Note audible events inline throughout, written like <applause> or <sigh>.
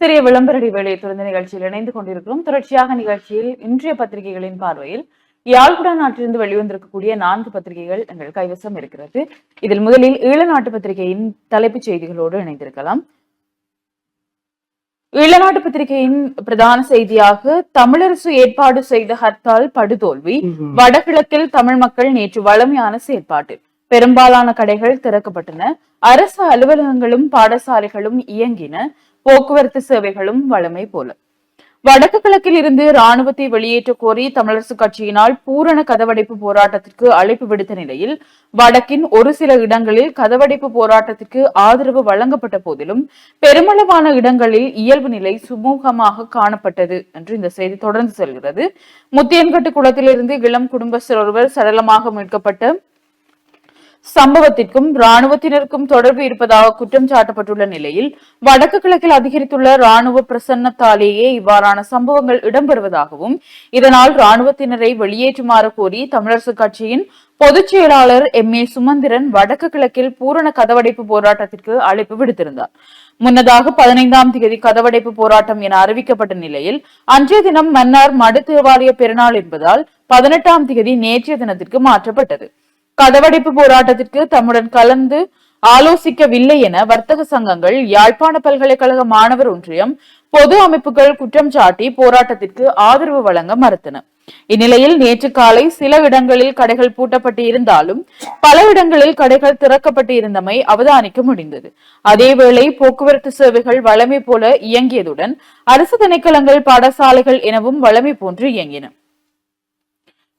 சிறிய விளம்பர வேலையை தொடர்ந்த நிகழ்ச்சியில் இணைந்து கொண்டிருக்கிறோம். தொடர்ச்சியாக நிகழ்ச்சியில் இன்றைய பத்திரிகைகளின் பார்வையில் யாழ்குடா நாட்டிலிருந்து வெளிவந்திருக்கக்கூடிய நான்கு பத்திரிகைகள் எங்கள் கைவசம் இருக்கிறது. இதில் முதலில் ஈழநாட்டு பத்திரிகையின் தலைப்புச் செய்திகளோடு இணைந்திருக்கலாம். ஈழநாட்டு பத்திரிகையின் பிரதான செய்தியாக தமிழரசு ஏற்பாடு செய்த ஹர்த்தால் படுதோல்வி வடகிழக்கில் தமிழ் மக்கள் நேற்று வளமையான செயற்பாட்டு பெரும்பாலான கடைகள் திறக்கப்பட்டன. அரசு அலுவலகங்களும் பாடசாலைகளும் இயங்கின. போக்குவரத்து சேவைகளும் வளமை போல. வடக்கு கிழக்கில் இருந்து ராணுவத்தை வெளியேற்ற கோரி தமிழரசு கட்சியினால் பூரண கதவடைப்பு போராட்டத்திற்கு அழைப்பு விடுத்த நிலையில் வடக்கின் ஒரு சில இடங்களில் கதவடைப்பு போராட்டத்திற்கு ஆதரவு வழங்கப்பட்ட போதிலும் பெருமளவான இடங்களில் இயல்பு நிலை சுமூகமாக காணப்பட்டது என்று இந்த செய்தி தொடர்ந்து செல்கிறது. முத்தியன்கட்டு குளத்திலிருந்து இளம் குடும்பஸ்தர் ஒருவர் சடலமாக மீட்கப்பட்ட சம்பவத்திற்கும் ராணுவத்தினருக்கும் தொடர்பு இருப்பதாக குற்றம் சாட்டப்பட்டுள்ள நிலையில் வடக்கு கிழக்கில் அதிகரித்துள்ள ராணுவ பிரசன்னத்தாலேயே இவ்வாறான சம்பவங்கள் இடம்பெறுவதாகவும் இதனால் ராணுவத்தினரை வெளியேற்றுமாறு கோரி தமிழரசு கட்சியின் பொதுச் செயலாளர் எம். ஏ. சுமந்திரன் வடக்கு கிழக்கில் பூரண கதவடைப்பு போராட்டத்திற்கு அழைப்பு விடுத்திருந்தார். முன்னதாக பதினைந்தாம் தேதி கதவடைப்பு போராட்டம் என அறிவிக்கப்பட்ட நிலையில் அன்றைய தினம் மன்னார் மடு தேவாலய பெருநாள் என்பதால் பதினெட்டாம் தேதி நேற்றைய தினத்திற்கு மாற்றப்பட்டது. கதவடைப்பு போராட்டத்திற்கு தம்முடன் கலந்து ஆலோசிக்கவில்லை என வர்த்தக சங்கங்கள் யாழ்ப்பாண பல்கலைக்கழக மாணவர் ஒன்றியம் பொது அமைப்புகள் குற்றம் சாட்டி போராட்டத்திற்கு ஆதரவு வழங்க மறுத்தன. இந்நிலையில் நேற்று காலை சில இடங்களில் கடைகள் பூட்டப்பட்டு இருந்தாலும் பல இடங்களில் கடைகள் திறக்கப்பட்டு இருந்தமை அவதானிக்க முடிந்தது. அதேவேளை போக்குவரத்து சேவைகள் வளமை போல இயங்கியதுடன் அரசு திணைக்களங்கள் பாடசாலைகள் எனவும் வளமை போன்று இயங்கின.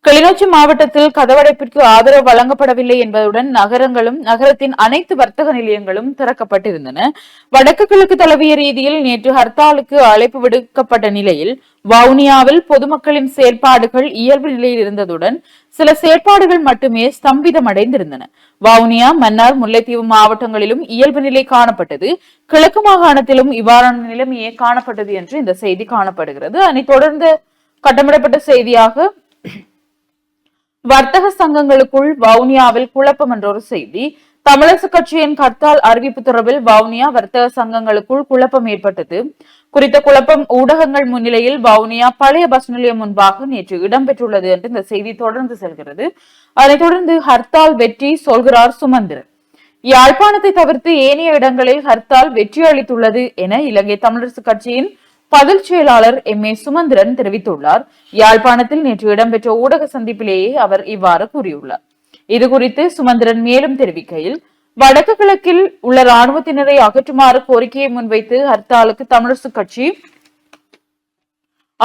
கிளிநொச்சி மாவட்டத்தில் கதவடைப்பிற்கு ஆதரவு வழங்கப்படவில்லை என்பதுடன் நகரங்களும் நகரத்தின் அனைத்து வர்த்தக நிலையங்களும் திறக்கப்பட்டிருந்தன. வடக்கு கிழக்கு தழுவிய ரீதியில் நேற்று ஹர்த்தாலுக்கு அழைப்பு விடுக்கப்பட்ட நிலையில் வவுனியாவில் பொதுமக்களின் செயற்பாடுகள் இயல்பு நிலையில் இருந்ததுடன் சில செயற்பாடுகள் மட்டுமே ஸ்தம்பிதமடைந்திருந்தன. வவுனியா மன்னார் முல்லைத்தீவு மாவட்டங்களிலும் இயல்பு நிலை காணப்பட்டது. கிழக்கு மாகாணத்திலும் இவ்வாறான நிலைமையே காணப்பட்டது என்று இந்த செய்தி காணப்படுகிறது. அதனைத் தொடர்ந்து கட்டமிடப்பட்ட செய்தியாக வர்த்தக சங்கங்களுக்குள் வவுனியாவில் குழப்பம் என்ற ஒரு செய்தி. தமிழரசு கட்சியின் கர்த்தால் அறிவிப்பு தொடர்பில் வவுனியா வர்த்தக சங்கங்களுக்குள் குழப்பம் ஏற்பட்டது. குறித்த குழப்பம் ஊடகங்கள் முன்னிலையில் வவுனியா பழைய பஸ் நிலையம் முன்பாக நேற்று இடம்பெற்றுள்ளது என்று இந்த செய்தி தொடர்ந்து செல்கிறது. அதைத் தொடர்ந்து ஹர்த்தால் வெற்றி சொல்கிறார் சுமந்திரன். யாழ்ப்பாணத்தை தவிர்த்து ஏனைய இடங்களில் ஹர்த்தால் வெற்றி அளித்துள்ளது என இலங்கை தமிழரசு கட்சியின் பதில் செயலாளர் எம் ஏ சுமந்திரன் தெரிவித்துள்ளார். யாழ்ப்பாணத்தில் நேற்று இடம்பெற்ற ஊடக சந்திப்பிலேயே அவர் இவ்வாறு கூறியுள்ளார். இது குறித்து சுமந்திரன் மேலும் தெரிவிக்கையில் வடக்கு கிழக்கில் உள்ள ராணுவத்தினரை அகற்றுமாறு கோரிக்கையை முன்வைத்து ஹர்த்தாலுக்கு தமிழரசு கட்சி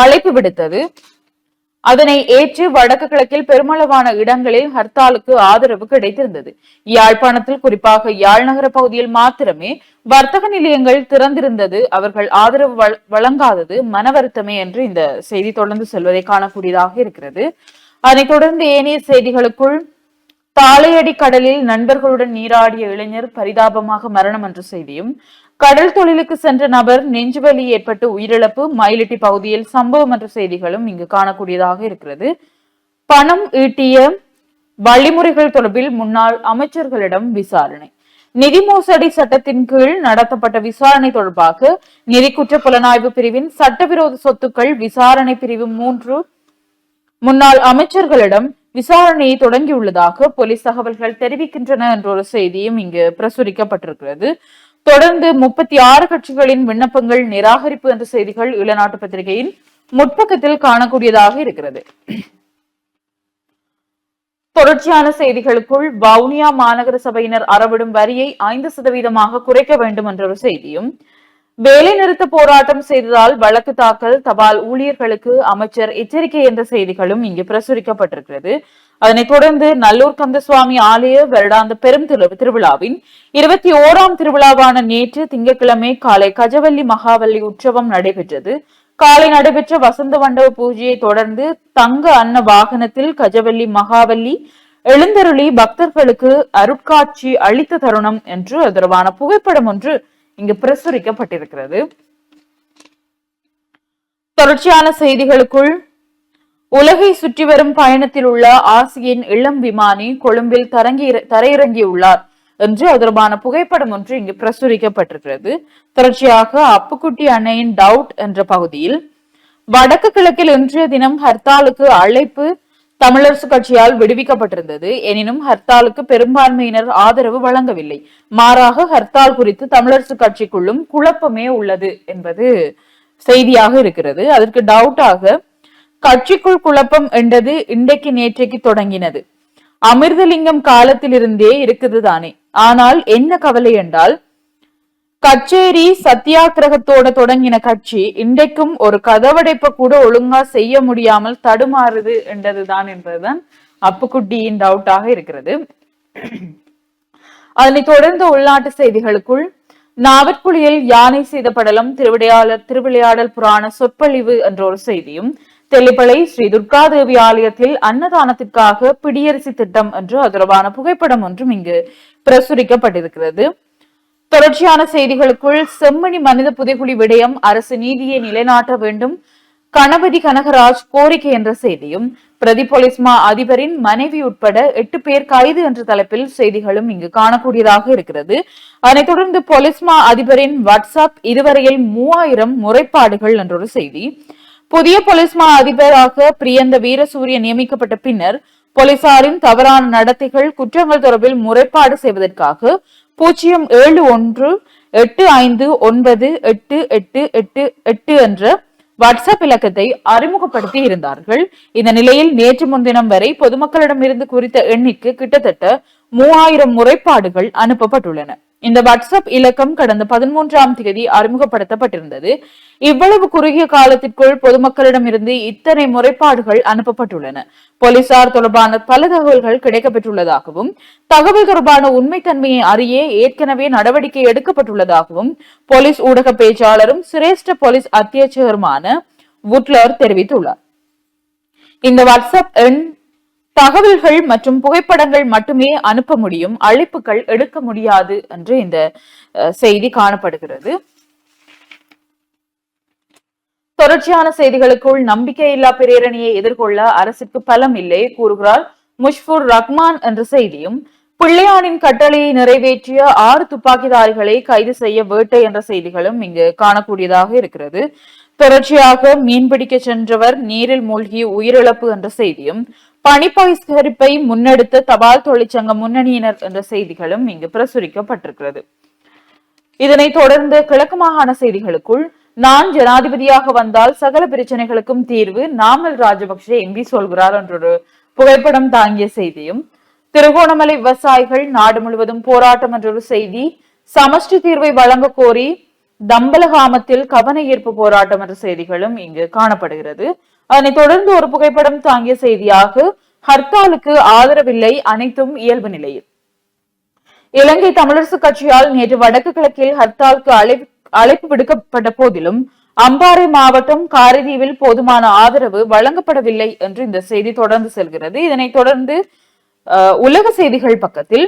அழைப்பு விடுத்தது. அதனை ஏற்று வடக்கு கிழக்கில் பெருமளவான இடங்களில் ஹர்த்தாலுக்கு ஆதரவு கிடைத்திருந்தது. யாழ்ப்பாணத்தில் குறிப்பாக யாழ் நகர பகுதியில் மாத்திரமே வர்த்தக நிலையங்கள் திறந்திருந்தது. அவர்கள் ஆதரவு வழங்காதது மன வருத்தமே என்று இந்த செய்தி தொடர்ந்து செல்வதை காணக்கூடியதாக இருக்கிறது. அதனைத் தொடர்ந்து ஏனைய செய்திகளுக்குள் தாளையடி கடலில் நண்பர்களுடன் நீராடிய இளைஞர் பரிதாபமாக மரணம் என்ற செய்தியும் கடல் தொழிலுக்கு சென்ற நபர் நெஞ்சுவலி ஏற்பட்டு உயிரிழப்பு. மயிலிட்டி பகுதியில் சம்பவம் என்ற செய்திகளும் இங்கு காணக்கூடியதாக இருக்கிறது. பணம் ஈட்டிய வழிமுறைகள் தொடர்பில் முன்னாள் அமைச்சர்களிடம் விசாரணை. நிதி மோசடி சட்டத்தின் கீழ் நடத்தப்பட்ட விசாரணை தொடர்பாக நிதி குற்ற புலனாய்வு பிரிவின் சட்டவிரோத சொத்துக்கள் விசாரணை பிரிவு மூன்று முன்னாள் அமைச்சர்களிடம் விசாரணையை தொடங்கியுள்ளதாக போலீஸ் தகவல்கள் தெரிவிக்கின்றன என்ற ஒரு செய்தியும் இங்கு பிரசுரிக்கப்பட்டிருக்கிறது. தொடர்ந்து முப்பத்தி ஆறு கட்சிகளின் விண்ணப்பங்கள் நிராகரிப்பு என்ற செய்திகள் இளநாட்டு பத்திரிகையின் முற்பக்கத்தில் காணக்கூடியதாக இருக்கிறது. தொடர்ச்சியான செய்திகளுக்குள் வவுனியா மாநகர சபையினர் அறவிடும் வரியை ஐந்து சதவீதமாக குறைக்க வேண்டும் என்ற ஒரு செய்தியும் வேலை நிறுத்த போராட்டம் செய்ததால் வழக்கு தாக்கல் தபால் ஊழியர்களுக்கு அமைச்சர் எச்சரிக்கை என்ற செய்திகளும் இங்கு பிரசுரிக்கப்பட்டிருக்கிறது. அதனைத் தொடர்ந்து நல்லூர் கந்தசுவாமி ஆலய வருடாந்த பெரும் திருவிழாவின் இருபத்தி ஓராம் திருவிழாவான நேற்று திங்கட்கிழமை காலை கஜவல்லி மகாவல்லி உற்சவம் நடைபெற்றது. காலை நடைபெற்ற வசந்த மண்டப பூஜையை தொடர்ந்து தங்க அன்ன வாகனத்தில் கஜவல்லி மகாவல்லி எழுந்தருளி பக்தர்களுக்கு அருட்காட்சி அளித்த தருணம் என்று தொடர்பான புகைப்படம் ஒன்று இங்கு பிரசுரிக்கப்பட்டிருக்கிறது. தொடர்ச்சியான செய்திகளுக்குள் உலகை சுற்றி வரும் பயணத்தில் உள்ள ஆசியின் இளம் விமானி கொழும்பில் தரங்கி தரையிறங்கியுள்ளார் என்று அதற்கான தொடர்பான புகைப்படம் ஒன்று இங்கு பிரசுரிக்கப்பட்டிருக்கிறது. தொடர்ச்சியாக அப்புக்குட்டி அணையின் டவுட் என்ற பகுதியில் வடக்கு கிழக்கில் இன்றைய தினம் ஹர்த்தாலுக்கு அழைப்பு தமிழரசு கட்சியால் விடுவிக்கப்பட்டிருந்தது. எனினும் ஹர்த்தாலுக்கு பெரும்பான்மையினர் ஆதரவு வழங்கவில்லை. மாறாக ஹர்த்தால் குறித்து தமிழரசு கட்சிக்குள்ளும் குழப்பமே உள்ளது என்பது செய்தியாக இருக்கிறது. அதற்கு டவுட்டாக கட்சிக்குள் குழப்பம் என்றது இன்றைக்கு நேற்றைக்கு தொடங்கினது. அமிர்தலிங்கம் காலத்திலிருந்தே இருக்குது தானே. ஆனால் என்ன கவலை என்றால் கச்சேரி சத்தியாகிரகத்தோட தொடங்கின கட்சி இன்றைக்கும் ஒரு கதவடைப்ப கூட ஒழுங்கா செய்ய முடியாமல் தடுமாறுது என்றதுதான் என்பதுதான் அப்புக்குட்டியின் டவுட்டாக இருக்கிறது. அதனை தொடர்ந்து உள்நாட்டு செய்திகளுக்குள் நாவற்குழியில் யானை செய்த படலம் திருவிளையாளர் திருவிளையாடல் புராண சொற்பொழிவு என்ற ஒரு செய்தியும் தெல்லிப்பளை ஸ்ரீ துர்காதேவி ஆலயத்தில் அன்னதானத்திற்காக பிடியரிசி திட்டம் என்று அது தொடர்பான புகைப்படம் ஒன்றும் இங்கு பிரசுரிக்கப்பட்டிருக்கிறது. தொடர்ச்சியான செய்திகளுக்குள் செம்மணி மனித புதைகுழி விடயம் அரசு நீதியை நிலைநாட்ட வேண்டும். கணபதி கனகராஜ் கோரிக்கை என்ற செய்தியும் பிரதி போலீஸ் அதிபரின் மனைவி உட்பட எட்டு பேர் கைது என்ற தலைப்பில் செய்திகளும் இங்கு காணக்கூடியதாக இருக்கிறது. அதனைத் தொடர்ந்து போலீஸ் அதிபரின் வாட்ஸ்அப் இதுவரையில் மூவாயிரம் முறைப்பாடுகள் என்றொரு செய்தி. புதிய போலீஸ் மா அதிபராக பிரியந்த வீரசூரிய நியமிக்கப்பட்ட பின்னர் போலீசாரின் தவறான நடத்தைகள் குற்றங்கள் தொடர்பில் முறைப்பாடு செய்வதற்காக பூஜ்ஜியம் ஏழு ஒன்று எட்டு ஐந்து ஒன்பது எட்டு எட்டு எட்டு எட்டு என்ற வாட்ஸ்அப் இலக்கத்தை அறிமுகப்படுத்தி இருந்தார்கள். இந்த நிலையில் நேற்று முன்தினம் வரை பொதுமக்களிடமிருந்து குறித்த எண்ணிற்கு கிட்டத்தட்ட மூவாயிரம் முறைப்பாடுகள் அனுப்பப்பட்டுள்ளன. இந்த வாட்ஸ்அப் இலக்கம் கடந்த பதிமூன்றாம் தேதி அறிமுகப்படுத்தப்பட்டிருந்தது. இவ்வளவு குறுகிய காலத்திற்குள் பொதுமக்களிடமிருந்து இத்தனை முறைப்பாடுகள் அனுப்பப்பட்டுள்ளன. போலீசார் தொடர்பான பல தகவல்கள் கிடைக்கப்பெற்றுள்ளதாகவும் தகவல் தொடர்பான உண்மைத்தன்மையை அறிய ஏற்கனவே நடவடிக்கை எடுக்கப்பட்டுள்ளதாகவும் போலீஸ் ஊடக பேச்சாளரும் சிரேஷ்ட போலீஸ் அத்தியட்சகருமான வுட்லர் தெரிவித்துள்ளார். இந்த வாட்ஸ்அப் எண் தகவல்கள் மற்றும் புகைப்படங்கள் மட்டுமே அனுப்ப முடியும் அழைப்புகள் எடுக்க முடியாது என்று இந்த செய்தி காணப்படுகிறது. தொடர்ச்சியான செய்திகளுக்குள் நம்பிக்கையில்லா பிரேரணியை எதிர்கொள்ள அரசுக்கு பலம் இல்லை கூறுகிறார் முஷ்புர் ரஹ்மான் என்ற செய்தியும். பிள்ளையானின் கட்டளையை நிறைவேற்றிய ஆறு துப்பாக்கிதாரிகளை கைது செய்ய வேட்டை என்ற செய்திகளும் இங்கு காணக்கூடியதாக இருக்கிறது. தொடர்ச்சியாக மீன்பிடிக்க சென்றவர் நீரில் மூழ்கி உயிரிழப்பு என்ற செய்தியும் பணிப்பகிஷ்கரிப்பை முன்னெடுத்த தபால் தொழிற்சங்க முன்னணியினர் என்ற செய்திகளும் இங்கு பிரசுரிக்கப்பட்டிருக்கிறது. இதனைத் தொடர்ந்து கிழக்கு மாகாண செய்திகளுக்குள் நான் ஜனாதிபதியாக வந்தால் சகல பிரச்சனைகளுக்கும் தீர்வு நாமல் ராஜபக்சே எம்பி சொல்கிறார் என்றொரு புகைப்படம் தாங்கிய செய்தியும் திருகோணமலை விவசாயிகள் நாடு முழுவதும் போராட்டம் என்றொரு செய்தி சமஷ்டி தீர்வை வழங்க கோரி தம்பலகாமத்தில் கவன ஈர்ப்பு போராட்டம் என்ற செய்திகளும் இங்கு காணப்படுகிறது. அதனைத் தொடர்ந்து ஒரு புகைப்படம் தாங்கிய செய்தியாக ஹர்த்தாலுக்கு ஆதரவில்லை அனைத்தும் இயல்பு நிலையில். இலங்கை தமிழரசு கட்சியால் நேற்று வடக்கு கிழக்கில் ஹர்த்தாலுக்கு அழைப்பு அழைப்பு விடுக்கப்பட்ட போதிலும் அம்பாறை மாவட்டம் காரைதீவில் போதுமான ஆதரவு வழங்கப்படவில்லை என்று இந்த செய்தி தொடர்ந்து செல்கிறது. இதனைத் தொடர்ந்து உலக செய்திகள் பக்கத்தில்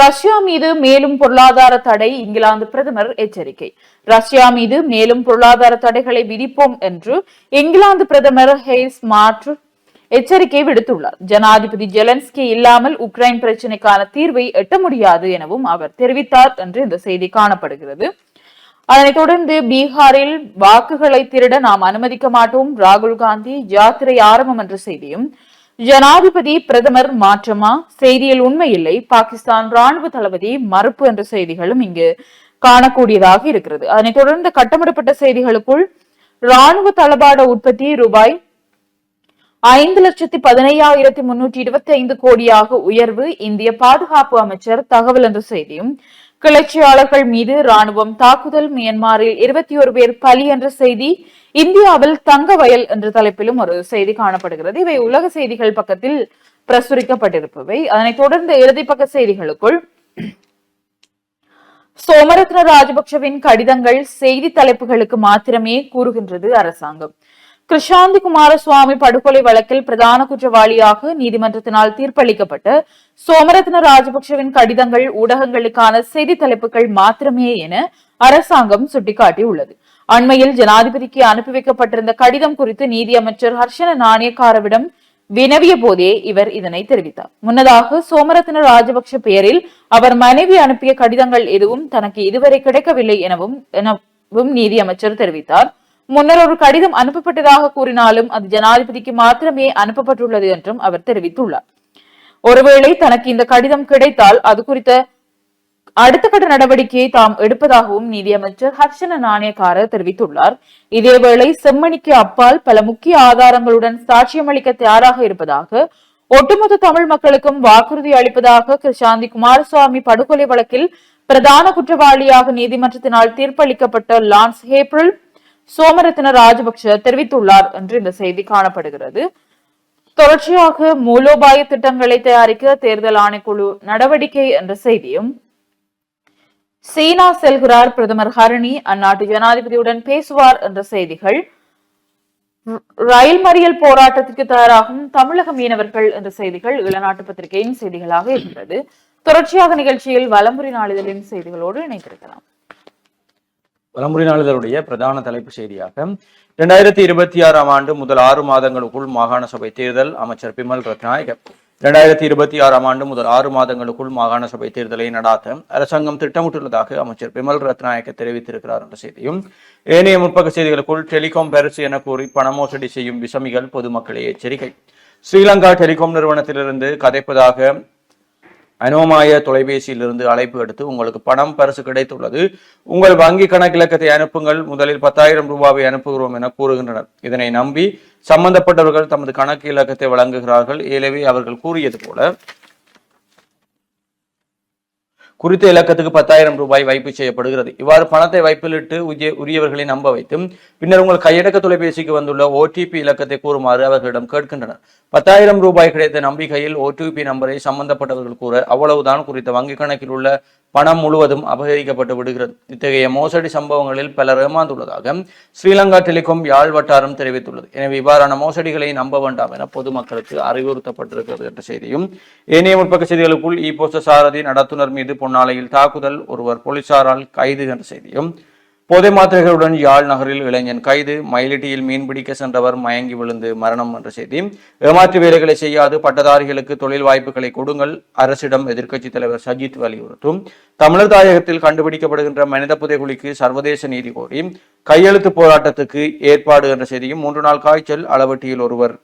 ரஷ்யா மீது மேலும் பொருளாதார தடை இங்கிலாந்து பிரதமர் எச்சரிக்கை. ரஷ்யா மீது மேலும் பொருளாதார தடைகளை விதிப்போம் என்று இங்கிலாந்து பிரதமர் ஹேஸ் மாற்று எச்சரிக்கை விடுத்துள்ளார். ஜனாதிபதி ஜெலன்ஸ்கி இல்லாமல் உக்ரைன் பிரச்சினைக்கான தீர்வை எட்ட முடியாது எனவும் அவர் தெரிவித்தார் என்று இந்த செய்தி காணப்படுகிறது. அதனைத் தொடர்ந்து பீகாரில் வாக்குகளை திருட நாம் அனுமதிக்க மாட்டோம். ராகுல் காந்தி யாத்திரை ஆரம்பம் என்ற செய்தியும் ஜனாதிபதி பிரதமர் மாற்றமா? செய்தியில் உண்மையில்லை. பாகிஸ்தான் ராணுவ தளபதி மறுப்பு என்ற செய்திகளும் இங்கு காணக்கூடியதாக இருக்கிறது. அதனைத் தொடர்ந்து கட்டமிடப்பட்ட செய்திகளுக்குள் ராணுவ தளபாட உற்பத்தி ரூபாய் ஐந்து லட்சத்தி பதினையாயிரத்தி முன்னூற்றி இருபத்தி ஐந்து கோடியாக உயர்வு. இந்திய பாதுகாப்பு அமைச்சர் தகவல் என்ற செய்தியும் கிளர்ச்சியாளர்கள் மீது ராணுவம் தாக்குதல் மியான்மரில் இருபத்தி ஒரு பேர் பலி என்ற செய்தி இந்தியாவில் தங்க வயல் என்ற தலைப்பிலும் ஒரு செய்தி காணப்படுகிறது. இவை உலக செய்திகள் பக்கத்தில் பிரசுரிக்கப்பட்டிருப்பவை. அதனைத் தொடர்ந்து இறுதி பக்க செய்திகளுக்குள் சோமரத்ன ராஜபக்சவின் கடிதங்கள் செய்தி தலைப்புகளுக்கு மாத்திரமே கூறுகின்றது அரசாங்கம். கிருஷாந்தி குமாரசுவாமி படுகொலை வழக்கில் பிரதான குற்றவாளியாக நீதிமன்றத்தினால் தீர்ப்பளிக்கப்பட்டு சோமரத்ன ராஜபக்சவின் கடிதங்கள் ஊடகங்களுக்கான செய்தி தலைப்புகள் மாத்திரமே என அரசாங்கம் சுட்டிக்காட்டியுள்ளது. அண்மையில் ஜனாதிபதிக்கு அனுப்பி வைக்கப்பட்டிருந்த கடிதம் குறித்து நீதியமைச்சர் ஹர்ஷன நாணயக்காரவிடம் வினவிய போதே இவர் இதனை தெரிவித்தார். முன்னதாக சோமரத்ன ராஜபக்ஷ பெயரில் அவர் மனைவி அனுப்பிய கடிதங்கள் எதுவும் தனக்கு இதுவரை கிடைக்கவில்லை எனவும் எனவும் நீதியமைச்சர் தெரிவித்தார். முன்னர் ஒரு கடிதம் அனுப்பப்பட்டதாக கூறினாலும் அது ஜனாதிபதிக்கு மாத்திரமே அனுப்பப்பட்டுள்ளது என்றும் அவர் தெரிவித்துள்ளார். ஒருவேளை தனக்கு இந்த கடிதம் கிடைத்தால் அது குறித்த அடுத்த கட்ட நடவடிக்கையை தாம் எடுப்பதாகவும் நீதியமைச்சர் ஹர்ஷன நாணயக்கார தெரிவித்துள்ளார். இதேவேளை செம்மணிக்கு அப்பால் பல முக்கிய ஆதாரங்களுடன் சாட்சியம் அளிக்க தயாராக இருப்பதாக ஒட்டுமொத்த தமிழ் மக்களுக்கும் வாக்குறுதி அளிப்பதாக கிருஷாந்தி குமாரசுவாமி படுகொலை வழக்கில் பிரதான குற்றவாளியாக நீதிமன்றத்தினால் தீர்ப்பளிக்கப்பட்ட லான்ஸ் ஏப்ரல் சோமரத்ன ராஜபக்ஷ தெரிவித்துள்ளார் என்று இந்த செய்தி காணப்படுகிறது. தொடர்ச்சியாக மூலோபாய திட்டங்களை தயாரிக்க தேர்தல் ஆணைக்குழு நடவடிக்கை என்ற செய்தியும் சீனா செல்கிறார் பிரதமர் ஹரணி அந்நாட்டு ஜனாதிபதியுடன் பேசுவார் என்ற செய்திகள் ரயில் மறியல் போராட்டத்திற்கு தயாராகும் தமிழக மீனவர்கள் என்ற செய்திகள் இளநாட்டு பத்திரிகையின் செய்திகளாக இருக்கிறது தொடர்ச்சியாக நிகழ்ச்சியில் வலம்புரி நாளிதழின் செய்திகளோடு இணைந்திருக்கலாம். வலமுறை நாளிதழுடைய பிரதான தலைப்பு செய்தியாக இரண்டாயிரத்தி இருபத்தி ஆறாம் ஆண்டு முதல் ஆறு மாதங்களுக்குள் மாகாண சபை தேர்தல் அமைச்சர் பிமல் ரத்நாயக இரண்டாயிரத்தி இருபத்தி ஆறாம் ஆண்டு முதல் ஆறு மாதங்களுக்குள் மாகாண சபை தேர்தலை நடாத்த அரசாங்கம் திட்டமிட்டுள்ளதாக அமைச்சர் பிமல் ரத்நாயக்க தெரிவித்திருக்கிறார் என்ற செய்தியும் ஏனைய முற்பக செய்திகளுக்குள் டெலிகாம் பரிசு என கூறி பண மோசடி செய்யும் விசமிகள் பொதுமக்களே எச்சரிக்கை. ஸ்ரீலங்கா டெலிகாம் நிறுவனத்திலிருந்து கதைப்பதாக அனோமாய தொலைபேசியிலிருந்து அழைப்பு எடுத்து உங்களுக்கு பணம் பரிசு கிடைத்துள்ளது. உங்கள் வங்கி கணக்கிலக்கத்தை அனுப்புங்கள். முதலில் பத்தாயிரம் ரூபாவை அனுப்புகிறோம் என கூறுகின்றனர். இதனை நம்பி சம்பந்தப்பட்டவர்கள் தமது கணக்கு இலக்கத்தை வழங்குகிறார்கள். ஏலவே அவர்கள் கூறியது போல குறித்த இலக்கத்துக்கு பத்தாயிரம் ரூபாய் வைப்பு செய்யப்படுகிறது. இவ்வாறு பணத்தை வைப்பிலிட்டு உரிய உரியவர்களை நம்ப வைத்து பின்னர் உங்கள் கையடக்க தொலைபேசிக்கு வந்துள்ள ஓடிபி இலக்கத்தை கூறுமாறு அவர்களிடம் கேட்கின்றனர். பத்தாயிரம் ரூபாய் கிடைத்த நம்பிக்கையில் ஓடிபி நம்பரை சம்பந்தப்பட்டவர்கள் கூற அவ்வளவுதான் குறித்த வங்கி கணக்கில் உள்ள பணம் முழுவதும் அபகரிக்கப்பட்டு விடுகிறது. இத்தகைய மோசடி சம்பவங்களில் பலர் ஏமாந்துள்ளதாக ஸ்ரீலங்கா டெலிகாம் யாழ் வட்டாரம் தெரிவித்துள்ளது. எனவே இவ்வாறான மோசடிகளை நம்ப வேண்டாம் என பொதுமக்களுக்கு அறிவுறுத்தப்பட்டிருக்கிறது என்ற செய்தியும் ஏனைய முற்பக்க செய்திகளுக்குள் இ போஸ்ட சாரதி நடத்துனர் மீது பொன்னாலையில் தாக்குதல் ஒருவர் போலீசாரால் கைது என்ற செய்தியும் போதை மாத்திரைகளுடன் யாழ் நகரில் இளைஞன் கைது. மயிலிட்டியில் மீன்பிடிக்க சென்றவர் மயங்கி விழுந்து மரணம் என்ற செய்தி. ஏமாற்று வேலைகளை செய்யாது. பட்டதாரிகளுக்கு தொழில் வாய்ப்புகளை கொடுங்கள். அரசிடம் எதிர்க்கட்சித் தலைவர் சஜித் வலியுறுத்தும். தமிழர் தாயகத்தில் கண்டுபிடிக்கப்படுகின்ற மனித புதைகுழிக்கு சர்வதேச நீதி கோரி கையெழுத்து போராட்டத்துக்கு ஏற்பாடு என்ற செய்தியும் மூன்று நாள் காய்ச்சல் அளவட்டியில் ஒருவர்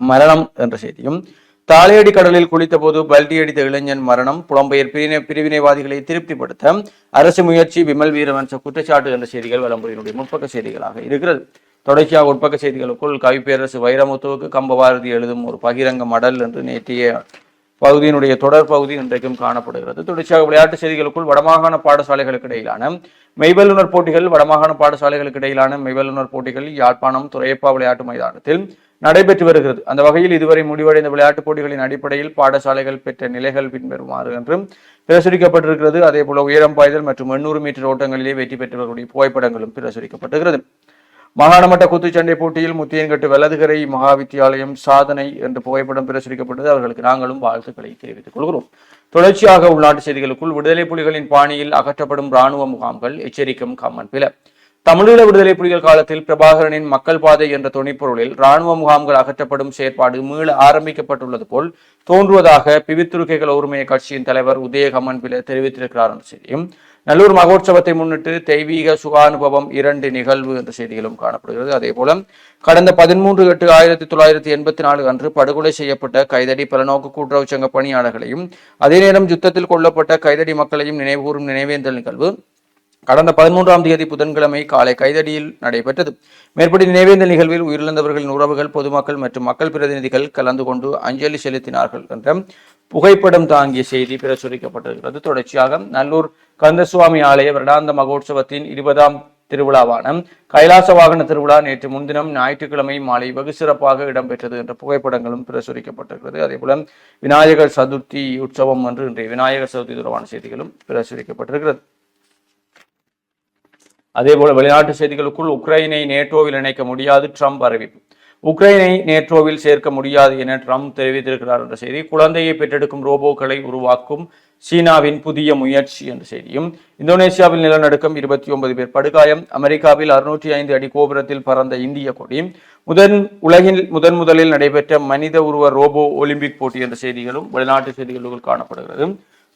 மரணம் என்ற செய்தியும் தாலையடி கடலில் குளித்தபோது பல்டி அடித்த இளைஞன் மரணம். புலம்பெயர் பிரிவினை பிரிவினைவாதிகளை திருப்திப்படுத்த அரசு முயற்சி விமல் வீரவன்ச குற்றச்சாட்டு என்ற செய்திகள் வலம்புரியினுடைய முற்பக்க செய்திகளாக இருக்கிறது. தொடர்ச்சியாக உட்பக்க செய்திகளுக்குள் கவிப்பேரரசு வைரமுத்துவுக்கு கம்பபாரதி எழுதும் ஒரு பகிரங்க மடல் என்று நேற்றைய பகுதியினுடைய தொடர் பகுதி இன்றைக்கும் காணப்படுகிறது. தொடர்ச்சியாக விளையாட்டு செய்திகளுக்குள் வடமாகாண பாடசாலைகளுக்கு இடையிலான மெய்வல்லுநர் போட்டிகள் வடமாகாண பாடசாலைகளுக்கு இடையிலான மெய்வல்லுநர் போட்டிகள் யாழ்ப்பாணம் துறையப்பா விளையாட்டு மைதானத்தில் நடைபெற்று வருகிறது. அந்த வகையில் இதுவரை முடிவடைந்த விளையாட்டுப் போட்டிகளின் அடிப்படையில் பாடசாலைகள் பெற்ற நிலைகள் பின்வருமாறு என்றும் பிரசுரிக்கப்பட்டிருக்கிறது. அதே போல உயரம் பாய்தல் மற்றும் எண்ணூறு மீட்டர் ஓட்டங்களிலே வெற்றி பெற்றவர்களுடைய புகைப்படங்களும் பிரசுரிக்கப்பட்டிருக்கிறது. மாகாண மட்ட குத்துச்சண்டை போட்டியில் முத்தியன்கட்டு வலதுகரை மகா வித்தியாலயம் சாதனை என்ற புகைப்படம் பிரசுரிக்கப்பட்டது. அவர்களுக்கு நாங்களும் வாழ்த்துக்களை தெரிவித்துக் கொள்கிறோம். தொடர்ச்சியாக உள்நாட்டு செய்திகளுக்குள் விடுதலை புலிகளின் பாணியில் அகற்றப்படும் இராணுவ முகாம்கள் எச்சரிக்கும் கம்மன் பில தமிழீழ விடுதலை புலிகள் காலத்தில் பிரபாகரனின் மக்கள் பாதை என்ற துணைப்பொருளில் இராணுவ முகாம்கள் அகற்றப்படும் செயற்பாடு மீள ஆரம்பிக்கப்பட்டுள்ளது போல் தோன்றுவதாக பிவித்துருக்கைகள் உரிமைய கட்சியின் தலைவர் உதயகமன் பில தெரிவித்திருக்கிறார் என்ற செய்தியும். நல்லூர் மகோற்சவத்தை முன்னிட்டு தெய்வீக சுகானுபவம் இரண்டு நிகழ்வு என்ற செய்திகளும் காணப்படுகிறது. அதே போல கடந்த பதிமூன்று எட்டு ஆயிரத்தி தொள்ளாயிரத்தி எண்பத்தி நாலு அன்று படுகொலை செய்யப்பட்ட கைதடி பலநோக்கு கூட்டுறவு சங்க பணியாளர்களையும் அதே நேரம் யுத்தத்தில் கொல்லப்பட்ட கைதடி மக்களையும் நினைவுகூரும் நினைவேந்தல் நிகழ்வு கடந்த பதிமூன்றாம் தேதி புதன்கிழமை காலை கைதடியில் நடைபெற்றது. மேற்படி நினைவேந்தல் நிகழ்வில் உயிரிழந்தவர்களின் உறவுகள் பொதுமக்கள் மற்றும் மக்கள் பிரதிநிதிகள் கலந்து கொண்டு அஞ்சலி செலுத்தினார்கள் என்ற புகைப்படம் தாங்கிய செய்தி பிரசுரிக்கப்பட்டிருக்கிறது. தொடர்ச்சியாக நல்லூர் கந்தசுவாமி ஆலய வருடாந்த மகோற்சவத்தின் இருபதாம் திருவிழாவான கைலாச வாகன திருவிழா நேற்று முன்தினம் ஞாயிற்றுக்கிழமை மாலை வெகு சிறப்பாக இடம்பெற்றது என்ற புகைப்படங்களும் பிரசுரிக்கப்பட்டிருக்கிறது. அதே போல விநாயகர் சதுர்த்தி உற்சவம் என்று இன்றைய விநாயகர் சதுர்த்தி தொடர்பான செய்திகளும் பிரசுரிக்கப்பட்டிருக்கிறது. அதேபோல வெளிநாட்டு செய்திகளுக்குள் உக்ரைனை நேட்டோவில் இணைக்க முடியாது ட்ரம்ப் அறிவிப்பு. உக்ரைனை நேட்டோவில் சேர்க்க முடியாது என ட்ரம்ப் தெரிவித்திருக்கிறார் என்ற செய்தி. குழந்தையை பெற்றெடுக்கும் ரோபோக்களை உருவாக்கும் சீனாவின் புதிய முயற்சி என்ற செய்தியும். இந்தோனேசியாவில் நிலநடுக்கம் இருபத்தி ஒன்பது பேர் படுகாயம். அமெரிக்காவில் அறுநூற்றி ஐந்து அடி கோபுரத்தில் பறந்த இந்திய கொடி. முதன் உலகில் முதன் முதலில் நடைபெற்ற மனித உருவ ரோபோ ஒலிம்பிக் போட்டி என்ற செய்திகளும் வெளிநாட்டு செய்திகளுக்குள் காணப்படுகிறது.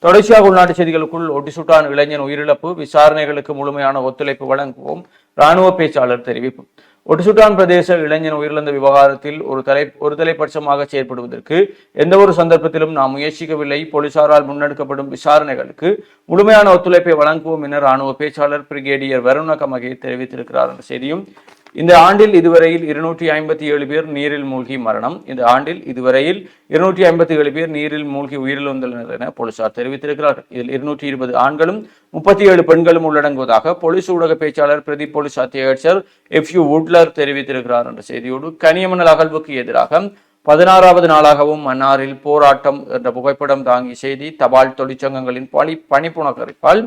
தொடர்ச்சியாக உள்நாட்டு செய்திகளுக்குள் ஒட்டிசுட்டான் இளைஞன் உயிரிழப்பு. விசாரணைகளுக்கு முழுமையான ஒத்துழைப்பு வழங்குவோம். ராணுவ பேச்சாளர் தெரிவிப்பு. ஒட்டுசுட்டான் பிரதேச இளைஞன் உயிரிழந்த விவகாரத்தில் ஒரு தலை ஒரு தலைப்பட்சமாக செயற்படுவதற்கு எந்த ஒரு சந்தர்ப்பத்திலும் நாம் முயற்சிக்கவில்லை. போலீசாரால் முன்னெடுக்கப்படும் விசாரணைகளுக்கு முழுமையான ஒத்துழைப்பை வழங்குவோம் என ராணுவ பேச்சாளர் பிரிகேடியர் வருண கமகே தெரிவித்திருக்கிறார் என்ற செய்தியும் இந்த ஆண்டில் இதுவரையில் இருநூற்றி ஐம்பத்தி ஏழு பேர் நீரில் மூழ்கி மரணம். இந்த ஆண்டில் இதுவரையில் இருநூற்றி ஐம்பத்தி ஏழு பேர் நீரில் மூழ்கி உயிரிழந்துள்ளனர் என போலீசார் தெரிவித்திருக்கிறார்கள். இதில் இருநூற்றி இருபது ஆண்களும் முப்பத்தி ஏழு பெண்களும் உள்ளடங்குவதாக போலீஸ் ஊடக பேச்சாளர் பிரதி போலீஸ் அத்தியட்சர் எஃப் யூ வுட்லர் தெரிவித்திருக்கிறார் என்ற செய்தியோடு கனியமணல் அகழ்வுக்கு எதிராக பதினாறாவது நாளாகவும் மன்னாரில் போராட்டம் என்ற புகைப்படம் தாங்கிய செய்தி தபால் தொழிற்சங்கங்களின் பணி பணிப்புணக்கரிப்பால்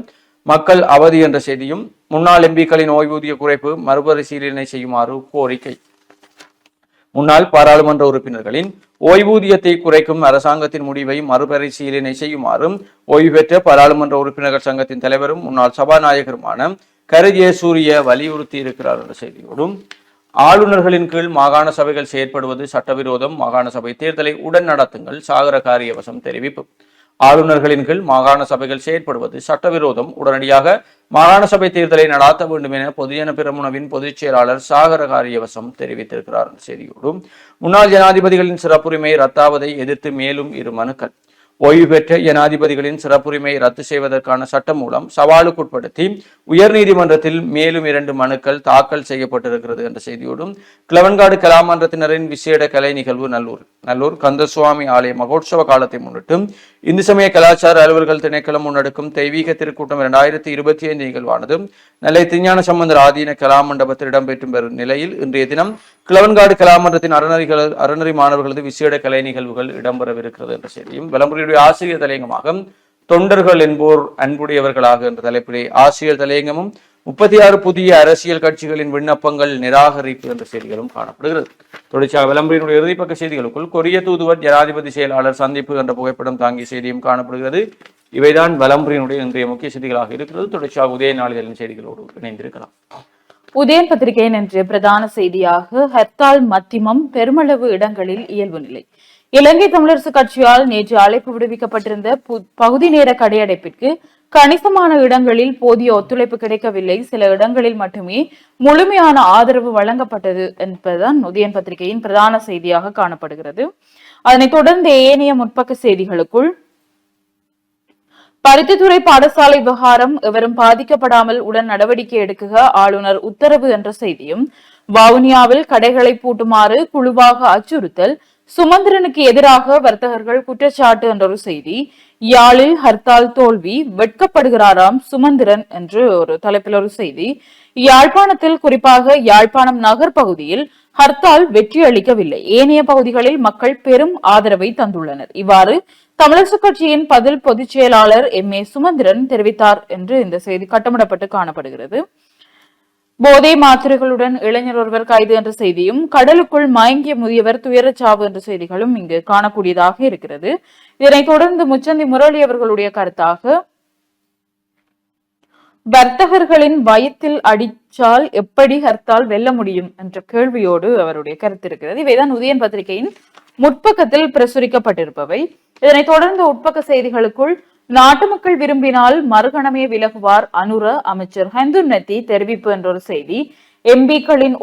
மக்கள் அவதி என்ற செய்தியும் முன்னாள் எம்பிக்களின் ஓய்வூதிய குறைப்பு மறுபரிசீலனை செய்யுமாறு கோரிக்கை. முன்னாள் பாராளுமன்ற உறுப்பினர்களின் ஓய்வூதியத்தை குறைக்கும் அரசாங்கத்தின் முடிவை மறுபரிசீலனை செய்யுமாறும் ஓய்வு பெற்ற பாராளுமன்ற உறுப்பினர்கள் சங்கத்தின் தலைவரும் முன்னாள் சபாநாயகருமான கரு சூரிய வலியுறுத்தி இருக்கிறார் என்ற செய்தியோடும் ஆளுநர்களின் கீழ் மாகாண சபைகள் செயற்படுவது சட்டவிரோதம் மாகாண சபை தேர்தலை உடன் நடத்துங்கள் சாகர காரியவசம் தெரிவிப்பு. ஆளுநர்களின் கீழ் மாகாண சபைகள் செயற்படுவது சட்டவிரோதம். உடனடியாக மாகாண சபை தேர்தலை நடாத்த வேண்டும் என பொதுஜன பெருமுனவின் பொதுச் செயலாளர் சாகர காரியவசம் தெரிவித்திருக்கிறார். செய்தியோடும் முன்னாள் ஜனாதிபதிகளின் சிறப்புரிமை ரத்தாவதை எதிர்த்து மேலும் இரு மனுக்கள். ஓய்வு பெற்ற ஜனாதிபதிகளின் சிறப்புரிமையை ரத்து செய்வதற்கான சட்டம் மூலம் சவாலுக்குட்படுத்தி உயர்நீதிமன்றத்தில் மேலும் இரண்டு மனுக்கள் தாக்கல் செய்யப்பட்டிருக்கிறது என்ற செய்தியோடும் கிளவன்காடு கலாமன்றத்தினரின் விசேட கலை நிகழ்வு நல்லூர். நல்லூர் கந்தசுவாமி ஆலய மகோத்சவ காலத்தை முன்னிட்டு இந்து சமய கலாச்சார அலுவல்கள் திணைக்களம் முன்னெடுக்கும் தெய்வீக திருக்கூட்டம் இரண்டாயிரத்தி இருபத்தி ஐந்து நிகழ்வானது. நெல்லை திருஞான சம்பந்தர் ஆதீன கலாமண்டபத்தில் இடம்பெற்று வரும் நிலையில் இன்றைய தினம் கிளவன்காடு கலாமன்றத்தின் அறநறிகள் அறநறி மாணவர்களது விசேட கலை நிகழ்வுகள் இடம்பெறவிருக்கிறது என்ற செய்தியும் விளம்பரம் அவர்களுடைய ஆசிரியர் தலையங்கமாக தொண்டர்கள் என்போர் அன்புடையவர்களாக என்ற தலைப்பிலே ஆசிரியர் தலையங்கமும் முப்பத்தி ஆறு புதிய அரசியல் கட்சிகளின் விண்ணப்பங்கள் நிராகரிப்பு என்ற செய்திகளும் காணப்படுகிறது. தொடர்ச்சியாக விளம்பரினுடைய இறுதிப்பக்க செய்திகளுக்குள் கொரிய தூதுவர் ஜனாதிபதி செயலாளர் சந்திப்பு என்ற புகைப்படம் தாங்கிய செய்தியும் காணப்படுகிறது. இவைதான் விளம்பரினுடைய இன்றைய முக்கிய செய்திகளாக இருக்கிறது. தொடர்ச்சியாக உதய நாளிதழின் செய்திகளோடு இணைந்திருக்கலாம். உதயன் பத்திரிகையின் இன்றைய பிரதான செய்தியாக ஹர்த்தால் மத்திமம் பெருமளவு இடங்களில் இயல்பு நிலை. இலங்கை தமிழரசு கட்சியால் நேற்று அழைப்பு விடுவிக்கப்பட்டிருந்த பகுதி நேர கடையடைப்பிற்கு கணிசமான இடங்களில் போதிய ஒத்துழைப்பு கிடைக்கவில்லை. சில இடங்களில் மட்டுமே முழுமையான ஆதரவு வழங்கப்பட்டது என்பதுதான் உதயன் பத்திரிகையின் பிரதான செய்தியாக காணப்படுகிறது. அதனைத் தொடர்ந்து ஏனைய முற்பக்க செய்திகளுக்குள் பருத்தித்துறை பாடசாலை விவகாரம் எவரும் பாதிக்கப்படாமல் உடன் நடவடிக்கை எடுக்குக ஆளுநர் உத்தரவு என்ற செய்தியும் வவுனியாவில் கடைகளை பூட்டுமாறு குழுவாக அச்சுறுத்தல் சுமந்திரனுக்கு எதிராக வர்த்தகர்கள் குற்றச்சாட்டு என்ற ஒரு செய்தி. யாழில் ஹர்த்தால் தோல்வி வெட்கப்படுகிறாராம் சுமந்திரன் என்று ஒரு தலைப்பில் ஒரு செய்தி. யாழ்ப்பாணத்தில் குறிப்பாக யாழ்ப்பாணம் நகர் பகுதியில் ஹர்த்தால் வெற்றி அளிக்கவில்லை. ஏனைய பகுதிகளில் மக்கள் பெரும் ஆதரவை தந்துள்ளனர். இவ்வாறு தமிழரசு கட்சியின் பதில் பொதுச் செயலாளர் எம் ஏ சுமந்திரன் தெரிவித்தார் என்று இந்த செய்தி கட்டமிடப்பட்டு காணப்படுகிறது. போதை மாத்திரைகளுடன் இளைஞர் ஒருவர் கைது என்ற செய்தியும் கடலுக்குள் மயங்கிய முதியவர் துயரச்சாவு என்ற செய்திகளும் இங்கு காணக்கூடியதாக இருக்கிறது. இதனைத் தொடர்ந்து முச்சந்தி முரளி அவர்களுடைய கருத்தாக வர்த்தகர்களின் வயத்தில் அடிச்சால் எப்படி ஹர்த்தால் வெல்ல முடியும் என்ற கேள்வியோடு அவருடைய கருத்து இருக்கிறது. இவைதான் உதயன் பத்திரிகையின் முற்பக்கத்தில் பிரசுரிக்கப்பட்டிருப்பவை. இதனைத் தொடர்ந்து உட்பக்க செய்திகளுக்குள் நாட்டு மக்கள் விரும்பினால் மறுகணமே விலகுவார் அனுர அமைச்சர் ஹந்துன் தெரிவிப்பு என்ற ஒரு செய்தி. எம்பிக்களின்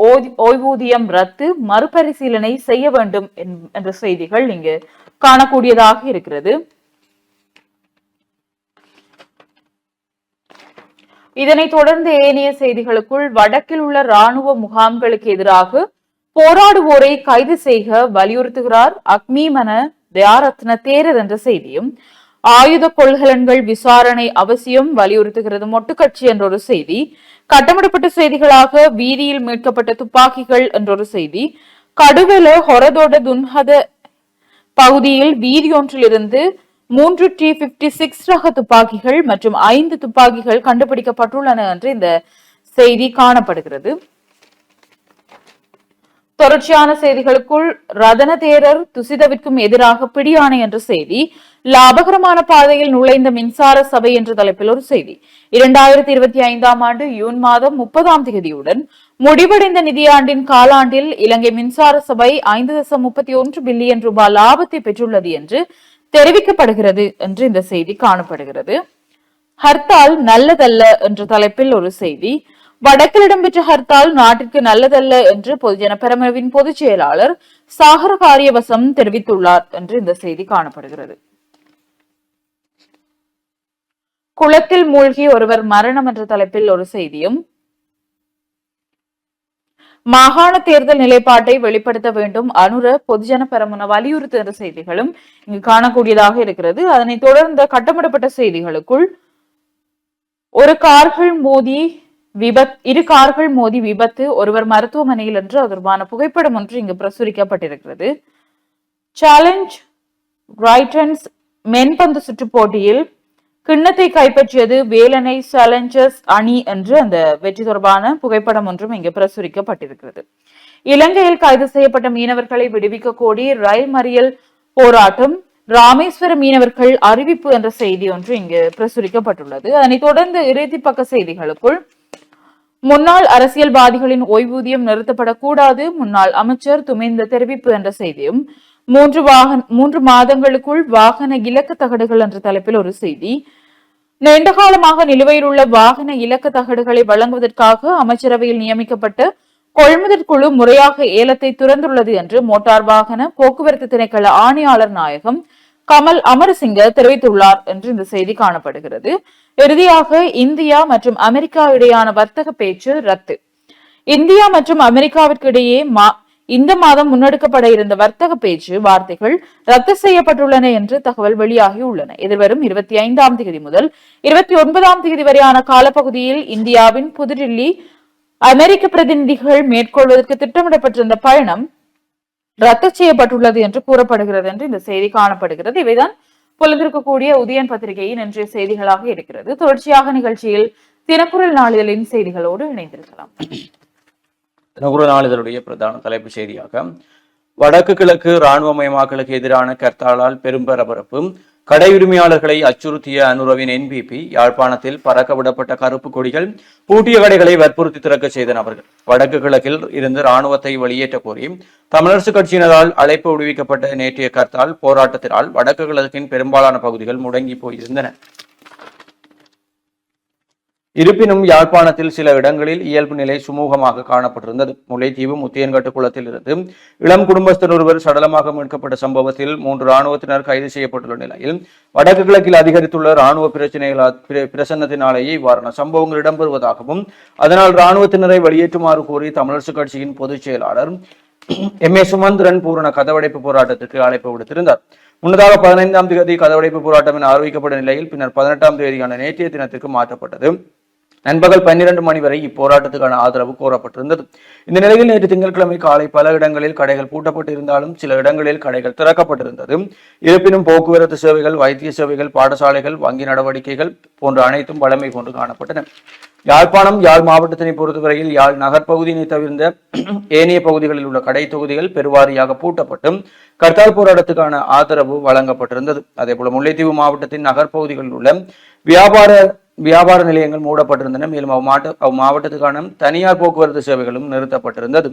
ஓய்வூதியம் ரத்து மறுபரிசீலனை செய்ய வேண்டும் என்ற செய்திகள் இங்கு காணக்கூடியதாக இருக்கிறது. இதனைத் தொடர்ந்து ஏனைய செய்திகளுக்குள் வடக்கில் உள்ள ராணுவ முகாம்களுக்கு எதிராக போராடுவோரை கைது செய்க வலியுறுத்துகிறார் அக்மீமன தயாரத்ன தேரர் என்ற செய்தியும் ஆயுத கொள்கலன்கள் விசாரணை அவசியம் வலியுறுத்துகிறது. மொட்டுக்கட்சி என்ற ஒரு செய்தி கட்டமிடப்பட்ட செய்திகளாக வீதியில் மீட்கப்பட்ட துப்பாக்கிகள் என்றொரு செய்தி கடுவெல ஹொரதோட துன்ஹத பகுதியில் வீதியொன்றிலிருந்து மூன்று டி பிப்டி சிக்ஸ் ரக துப்பாக்கிகள் மற்றும் ஐந்து துப்பாக்கிகள் கண்டுபிடிக்கப்பட்டுள்ளன என்று இந்த செய்தி காணப்படுகிறது. தொடர்ச்சியான செய்திகளுக்குள் ரதன தேரர் துசிதவிற்கும் எதிராக பிடியாணை என்ற செய்தி லாபகரமான பாதையில் நுழைந்த மின்சார சபை என்ற தலைப்பில் ஒரு செய்தி. இரண்டாயிரத்தி இருபத்தி ஐந்தாம் ஆண்டு ஜூன் மாதம் முப்பதாம் தேதியுடன் முடிவடைந்த நிதியாண்டின் காலாண்டில் இலங்கை மின்சார சபை ஐந்து தசம் முப்பத்தி ஒன்று பில்லியன் ரூபாய் லாபத்தை பெற்றுள்ளது என்று தெரிவிக்கப்படுகிறது என்று இந்த செய்தி காணப்படுகிறது. ஹர்த்தால் நல்லதல்ல என்ற தலைப்பில் ஒரு செய்தி. வடக்கில் இடம்பெற்ற ஹர்த்தால் நாட்டிற்கு நல்லதல்ல என்று பொதுஜன பெரமுனவின் பொதுச் செயலாளர் சாகர காரியவசம் தெரிவித்துள்ளார் என்று இந்த செய்தி காணப்படுகிறது. குளத்தில் மூழ்கி ஒருவர் மரணம் என்ற தலைப்பில் ஒரு செய்தியும். மாகாண தேர்தல் நிலைப்பாட்டை வெளிப்படுத்த வேண்டும். அனுர பொதுஜன பெரமுன வலியுறுத்துகிற செய்திகளும் இங்கு காணக்கூடியதாக இருக்கிறது. அதனை தொடர்ந்த கட்டமிடப்பட்ட செய்திகளுக்குள் ஒரு கார்கள் மோதி விபத் இரு கார்கள் மோதி விபத்து ஒருவர் மருத்துவமனையில் என்று தொடர்பான புகைப்படம் ஒன்று இங்கு பிரசுரிக்கப்பட்டிருக்கிறது. சேலஞ்ச் ரைட்டன்ஸ் மென்பந்து சுற்றுப் போட்டியில் கிண்ணத்தை கைப்பற்றியது வேலனை சேலஞ்சர்ஸ் அணி என்று அந்த வெற்றி தொடர்பான புகைப்படம் ஒன்றும் இங்கு பிரசுரிக்கப்பட்டிருக்கிறது. இலங்கையில் கைது செய்யப்பட்ட மீனவர்களை விடுவிக்க கோரி ரயில் மறியல் போராட்டம் ராமேஸ்வர மீனவர்கள் அறிவிப்பு என்ற செய்தி ஒன்று இங்கு பிரசுரிக்கப்பட்டுள்ளது. அதனைத் தொடர்ந்து இறுதி பக்க செய்திகளுக்குள் முன்னாள் அரசியல்வாதிகளின் ஓய்வூதியம் நிறுத்தப்படக்கூடாது முன்னாள் அமைச்சர் துமிந்த தெரிவிப்பு என்ற செய்தியும் மூன்று வாகன மூன்று மாதங்களுக்குள் வாகன இலக்கு தகடுகள் என்ற தலைப்பில் ஒரு செய்தி. நீண்ட காலமாக நிலுவையில் உள்ள வாகன இலக்கு தகடுகளை வழங்குவதற்காக அமைச்சரவையில் நியமிக்கப்பட்ட கொள்முதல் குழு முறையாக ஏலத்தை துறந்துள்ளது என்று மோட்டார் வாகன போக்குவரத்து திணைக்கள ஆணையாளர் நாயகம் கமல் அமரசிங்க தெரிவித்துள்ளார் என்று இந்த செய்தி காணப்படுகிறது. இறுதியாக இந்தியா மற்றும் அமெரிக்கா இடையான வர்த்தக பேச்சு ரத்து. இந்தியா மற்றும் அமெரிக்காவிற்கு இடையே இந்த மாதம் முன்னெடுக்கப்பட இருந்த வர்த்தக பேச்சு வார்த்தைகள் ரத்து செய்யப்பட்டுள்ளன என்று தகவல் வெளியாகி உள்ளன எதிர்வரும் இருபத்தி ஐந்தாம் தேதி முதல் இருபத்தி ஒன்பதாம் தேதி வரையான காலப்பகுதியில் இந்தியாவின் புதுடில்லி அமெரிக்க பிரதிநிதிகள் மேற்கொள்வதற்கு திட்டமிடப்பட்டிருந்த பயணம் ரத்து செய்யப்பட்டுள்ளது என்று கூறப்படுகிறது என்று இந்த செய்தி காணப்படுகிறது. இவைதான் புலந்திருக்கக்கூடிய உதயன் பத்திரிகையின் இன்றைய செய்திகளாக இருக்கிறது. தொடர்ச்சியாக நிகழ்ச்சியில் தினக்குரல் நாளிதழின் செய்திகளோடு இணைந்திருக்கலாம். தினகுரு நாளிதழுடைய பிரதான தலைப்பு செய்தியாக வடக்கு கிழக்கு இராணுவமயமாக்கலுக்கு எதிரான கர்த்தாலால் பெரும் பரபரப்பு கடை உரிமையாளர்களை அச்சுறுத்திய அனுரவின் என்பிபி யாழ்ப்பாணத்தில் பறக்க விடப்பட்ட கருப்பு கொடிகள் பூட்டிய கடைகளை வற்புறுத்தி திறக்க செய்த நபர்கள். வடக்கு கிழக்கில் இருந்து இராணுவத்தை வெளியேற்ற கோரி தமிழரசு கட்சியினரால் அழைப்பு விடுவிக்கப்பட்ட நேற்றைய கர்த்தால் போராட்டத்தினால் வடக்கு கிழக்கின் பெரும்பாலான பகுதிகள் முடங்கி போயிருந்தன. இருப்பினும் யாழ்ப்பாணத்தில் சில இடங்களில் இயல்பு நிலை சுமூகமாக காணப்பட்டிருந்தது. முல்லைத்தீவு முத்தியன்கட்டு குளத்தில் இருந்து இளம் குடும்பஸ்தர் ஒருவர் சடலமாக மீட்கப்பட்ட சம்பவத்தில் மூன்று இராணுவத்தினர் கைது செய்யப்பட்டுள்ள நிலையில் வடக்கு கிழக்கில் அதிகரித்துள்ள இராணுவ பிரச்சனைகளால் பிரசன்னத்தினாலேயே இவ்வாறான சம்பவங்கள் இடம்பெறுவதாகவும் அதனால் இராணுவத்தினரை வெளியேற்றுமாறு கோரி தமிழரசு கட்சியின் பொதுச் செயலாளர் எம். ஏ. சுமந்திரன் பூரண கதவடைப்பு போராட்டத்திற்கு அழைப்பு விடுத்திருந்தார். முன்னதாக பதினைந்தாம் தேதி கதவடைப்பு போராட்டம் என அறிவிக்கப்பட்ட நிலையில் பின்னர் பதினெட்டாம் தேதியான நேற்றைய தினத்திற்கு மாற்றப்பட்டது. நண்பகல் பன்னிரண்டு மணி வரை இப்போராட்டத்துக்கான ஆதரவு கோரப்பட்டிருந்தது. இந்த நிலையில் நேற்று திங்கட்கிழமை காலை பல இடங்களில் கடைகள் பூட்டப்பட்டிருந்தாலும் சில இடங்களில் கடைகள் திறக்கப்பட்டிருந்தது. இருப்பினும் போக்குவரத்து சேவைகள் வைத்திய சேவைகள் பாடசாலைகள் வங்கி நடவடிக்கைகள் போன்ற அனைத்தும் வழமை கொண்டு காணப்பட்டன. யாழ்ப்பாணம் யாழ் மாவட்டத்தினை பொறுத்தவரையில் யாழ் நகர்ப்பகுதியினை தவிர்ந்த <clears throat> ஏனைய பகுதிகளில் உள்ள கடை தொகுதிகள் பெருவாரியாக பூட்டப்பட்டும் கர்த்தால் போராட்டத்துக்கான ஆதரவு வழங்கப்பட்டிருந்தது. அதே போல முல்லைத்தீவு மாவட்டத்தின் நகர்ப்பகுதிகளில் உள்ள வியாபார வியாபார நிலையங்கள் மூடப்பட்டிருந்தன. மேலும் அவ்மாட்ட அம்மாவட்டத்துக்கான தனியார் போக்குவரத்து சேவைகளும் நிறுத்தப்பட்டிருந்தது.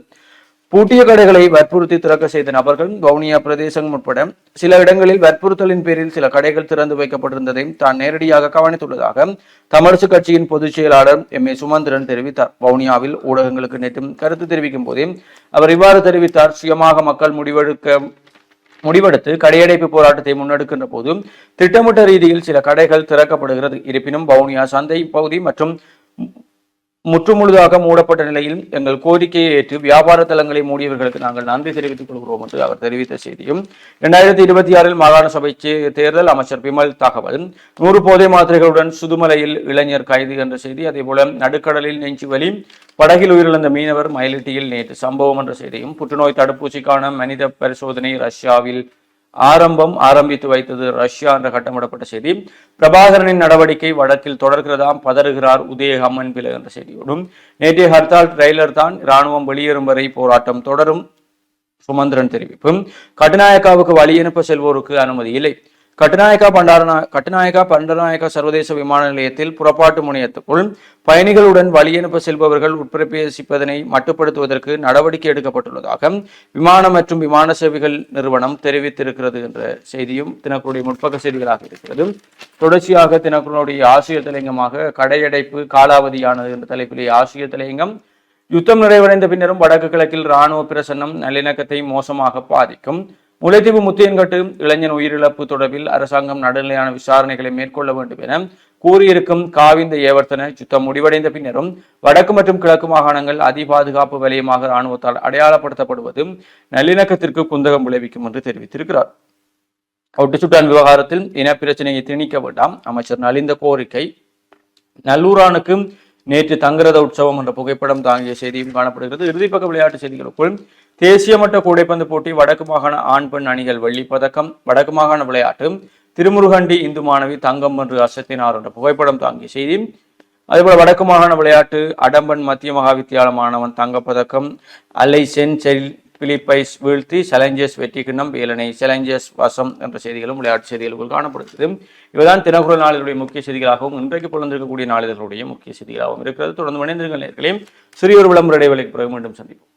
பூட்டிய கடைகளை வற்புறுத்தி திறக்க செய்த நபர்கள் வவுனியா பிரதேசம் உட்பட சில இடங்களில் வற்புறுத்தலின் பேரில் சில கடைகள் திறந்து வைக்கப்பட்டிருந்ததையும் தான் நேரடியாக கவனித்துள்ளதாக தமிழரசு கட்சியின் பொதுச் செயலாளர் எம். ஏ. சுமந்திரன் தெரிவித்தார். வவுனியாவில் ஊடகங்களுக்கு நேற்று கருத்து தெரிவிக்கும் போதே அவர் இவ்வாறு தெரிவித்தார். சுயமாக மக்கள் முடிவெடுக்க முடிவெடுத்து கடையடைப்பு போராட்டத்தை முன்னெடுக்கின்ற போது திட்டமிட்ட ரீதியில் சில கடைகள் திறக்கப்படுகிறது. இருப்பினும் வவுனியா சந்தை பகுதி மற்றும் முற்றுமுழுதாக மூடப்பட்ட நிலையில் எங்கள் கோரிக்கையை ஏற்று வியாபார தலங்களை மூடியவர்களுக்கு நாங்கள் நன்றி தெரிவித்துக் கொள்கிறோம் என்று அவர் தெரிவித்த செய்தியும் இரண்டாயிரத்தி இருபத்தி ஆறில் மாகாண சபை தேர்தல் அமைச்சர் பிமல் தகவல் நூறு போதை மாத்திரைகளுடன் சுதுமலையில் இளைஞர் கைது என்ற செய்தி அதேபோல நடுக்கடலில் நெஞ்சுவலி படகில் உயிரிழந்த மீனவர் மயிலிட்டியில் நேற்று சம்பவம் என்ற செய்தியும் புற்றுநோய் தடுப்பூசிக்கான மனித பரிசோதனை ரஷ்யாவில் ஆரம்பம் ஆரம்பித்து வைத்தது ரஷ்யா என்ற கட்டமிடப்பட்ட செய்தி. பிரபாகரனின் நடவடிக்கை வடக்கில் தொடர்கிறதாம் பதறுகிறார் உதயகம்மன் பிள்ளை என்ற செய்தியோடும். நேற்றைய ஹர்த்தால் ட்ரெய்லர் தான் இராணுவம் வெளியேறும் வரை போராட்டம் தொடரும். சுமந்திரன் தெரிவிப்பும் கட்டுநாயக்காவுக்கு வழி அனுப்ப செல்வோருக்கு அனுமதி இல்லை. கட்டுநாயக்கா பண்டாரநா கட்டுநாயக்கா பண்டநாயக்கா சர்வதேச விமான நிலையத்தில் புறப்பாட்டு முனையத்துக்குள் பயணிகளுடன் வழியனுப்ப செல்பவர்கள் உட்பிரவேசிப்பதனை மட்டுப்படுத்துவதற்கு நடவடிக்கை எடுக்கப்பட்டுள்ளதாக விமான மற்றும் விமான சேவைகள் நிறுவனம் தெரிவித்திருக்கிறது என்ற செய்தியும் தினக்குடைய முற்பக்க செய்திகளாக இருக்கிறது. தொடர்ச்சியாக தினக்குடைய ஆசிரியர் தலையங்கமாக கடையடைப்பு காலாவதியானது என்ற தலைப்பிலே ஆசிரியர் தலையங்கம் யுத்தம் நிறைவடைந்த பின்னரும் வடக்கு கிழக்கில் இராணுவ பிரசன்னம் நல்லிணக்கத்தை மோசமாக பாதிக்கும். முல்லைத்தீவு முத்தியன்கட்டு இளைஞன் உயிரிழப்பு தொடர்பில் அரசாங்கம் நடுநிலையான விசாரணைகளை மேற்கொள்ள வேண்டும் என கூறியிருக்கும் காவிந்த ஏவர்த்தன யுத்தம் முடிவடைந்த பின்னரும் வடக்கு மற்றும் கிழக்கு மாகாணங்கள் அதிபாதுகாப்பு வலயமாக இராணுவத்தால் அடையாளப்படுத்தப்படுவது நல்லிணக்கத்திற்கு குந்தகம் விளைவிக்கும் என்று தெரிவித்திருக்கிறார். ஒட்டுச்சுட்டான் விவகாரத்தில் இன பிரச்சனையை திணிக்க வேண்டாம். அமைச்சர் நலிந்த கோரிக்கை. நல்லூரானுக்கு நேற்று தங்கரத உற்சவம் என்ற புகைப்படம் தாங்கிய செய்தியும் காணப்படுகிறது. இறுதிப்பக்க விளையாட்டு செய்திகளுக்குள் தேசிய மட்ட கூடைப்பந்து போட்டி வடக்கு மாகாண ஆண் பெண் அணிகள் வெள்ளிப் பதக்கம் வடக்கு மாகாண விளையாட்டு திருமுருகண்டி இந்து மாணவி தங்கம் என்று அசத்தினார் என்ற புகைப்படம் தாங்கிய செய்தி அதேபோல வடக்கு மாகாண விளையாட்டு அடம்பன் மத்திய மகா வித்தியாலய மாணவன் தங்கப்பதக்கம் அலை சென் செல் பிலிப்பைஸ் வீழ்த்தி சேலஞ்சர்ஸ் வெற்றி கிண்ணம் வேலனை சேலஞ்சர்ஸ் வசம் என்ற செய்திகளும் விளையாட்டு செய்திகளுக்குள் காணப்படுகிறது. இவைதான் தினகுரல் நாளிதழுடைய முக்கிய செய்திகளாகவும் இன்றைக்கு பொழுந்திருக்கக்கூடிய நாளிதழ்களுடைய முக்கிய செய்திகளாகவும் இருக்கிறது. தொடர்ந்து மனிதர்கள் நேர்களையும் சிறிய ஒரு விளம்பர இடைவெளிக்கு பிறகு மீண்டும் சந்திப்போம்.